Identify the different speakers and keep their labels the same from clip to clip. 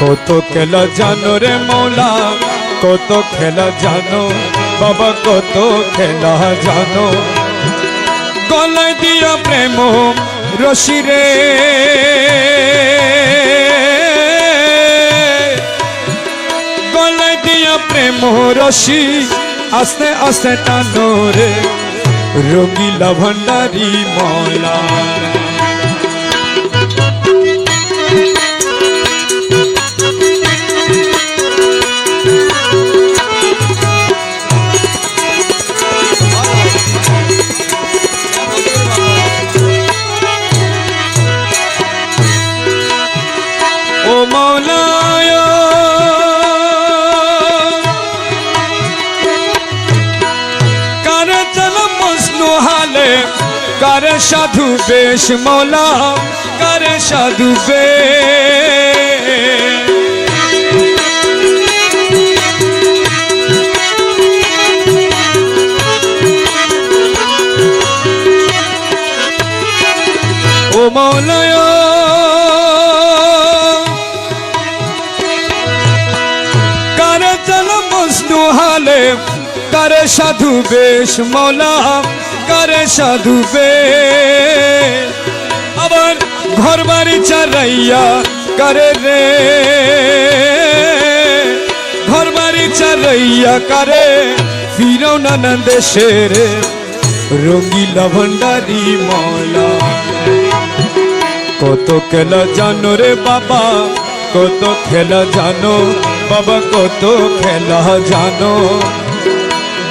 Speaker 1: কত খেলা জানো রে মৌলা? কত খেলা জানো? বাবা, কত খেলা জানো? গলায় দিয়া প্রেম, রশি রে। গলায় দিয়া প্রেম, রশি আস্তে আস্তে টানো রে। রঙিলা ভণ্ডারি মৌলা। কারে সাধু বেশ মৌলা কারে সাধু বেশ। ও মৌলায়। কারে চল মসনু হালে কারে সাধু বেশ মৌলা কারে সাধু বেশ আবার ঘর বাড়ি চারাইয়া করে রে। ঘর বাড়ি চারাইয়া করে ফিরো নানা দেশের রঙ্গিলা ভণ্ডারি মৌলা কত খেলা জানো রে বাবা, কত খেলা জানো। বাবা, কত খেলা জানো।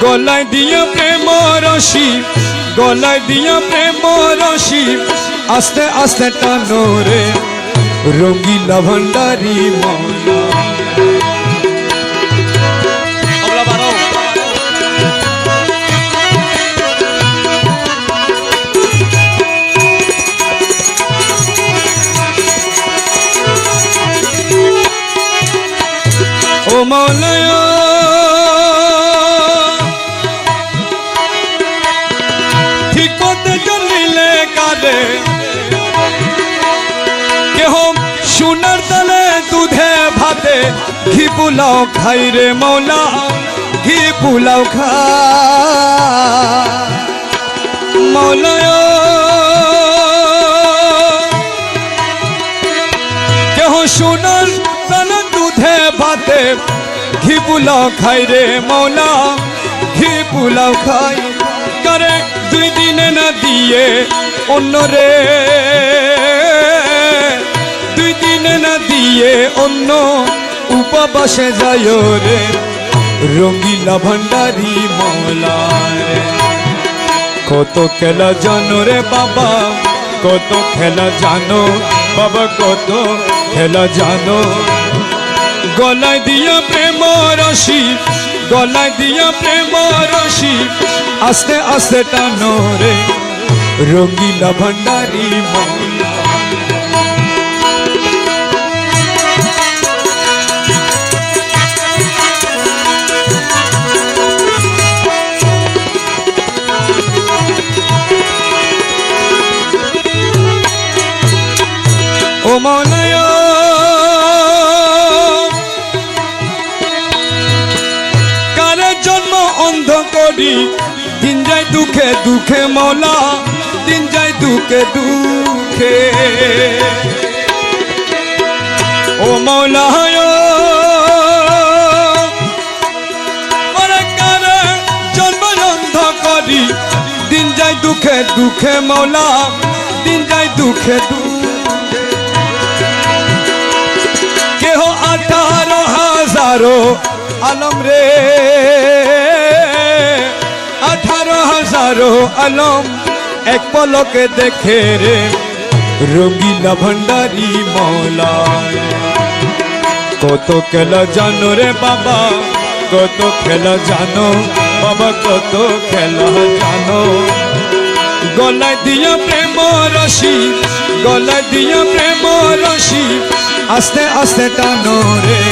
Speaker 1: গলায় দিয়া প্রেম রশি গলায় দিয়া প্রেম রশি আস্তে আস্তে টানো রে রঙ্গিলা ভণ্ডারি মৌলা ও মৌলায় ঘি পোলাও খাই রে মৌলা, ঘি পোলাও খা। মৌলায় কেহ সোনার তলে দুধে ভাতে, ঘি পোলাও খাই রে মৌলা, ঘি পোলাও খাই। করে দুই দিনে না দিয়ে অন্য রে? দুই দিনে না দিয়ে অন্য উপবাসে যায় রে, রঙ্গিলা ভণ্ডারি মৌলা রে। কত খেলা জানো রে বাবা, কত খেলা জানো, বাবা কত খেলা জানো। গলায় দিয়া প্রেম রশি গলায় দিয়া প্রেম রশি আস্তে আস্তে টানো রে, রঙ্গিলা ভণ্ডারি মৌলা ও মৌলায় কারে জন্ম অন্ধ করি? দিন যায় দুঃখে দুঃখে মৌলা, দিন যায় দুঃখে দুঃখে। ও মৌলায় দিন যায় দুঃখে দুঃখে মৌলা, দিন যায় দুঃখে দুঃখে আঠারো হাজারো আলম রে। আঠারো হাজারো আলম এক পলকে দেখে রে রঙ্গিলা ভণ্ডারি মৌলা কত খেলা জানো রে বাবা, কত খেলা জানো, বাবা কত খেলা জানো। গলায় দিয়া প্রেম রশি গলায় দিয়া প্রেম রশি আস্তে আস্তে টানো রে।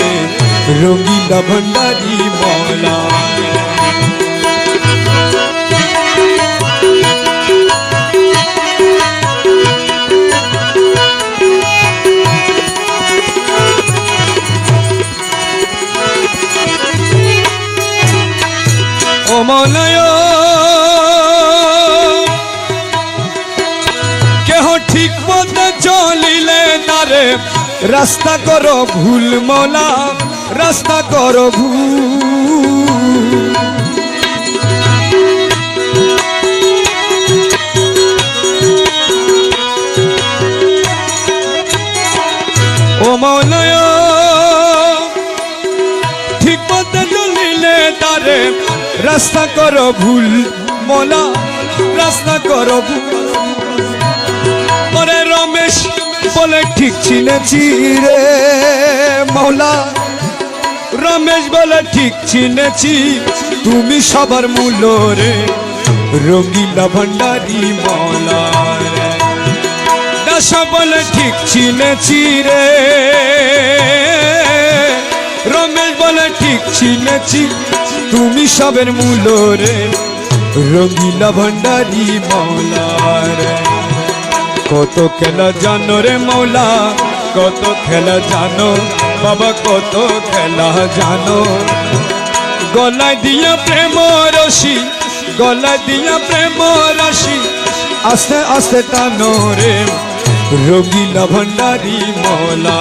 Speaker 1: রঙিলা ভণ্ডারি মলা ও মনয় রাস্তা করো ভুল মৌলা রাস্তা করো ভুল। ও মৌলায় ঠিক পথে চলিলে তারে, রাস্তা করো ভুল মোলা রাস্তা করো ভুল বলে ঠিক চিনেছি রে মৌলা রমেশ বলে ঠিক চিনেছি, তুমি সবার মূল রে রঙ্গিলা ভণ্ডারি মৌলা দশা বলে ঠিক চিনেছি রে। রমেশ বলে ঠিক চিনেছি, তুমি সবের মূল রে, রঙিলা ভণ্ডারি মৌলা রে। কত খেলা জানো রে মৌলা? কত খেলা জানো? বাবা, কত খেলা জানো? গলা দিয়া প্রেম রশি গলা দিয়া প্রেম রশি, আস্তে আস্তে টানো রে রোগী ভণ্ডারি মৌলা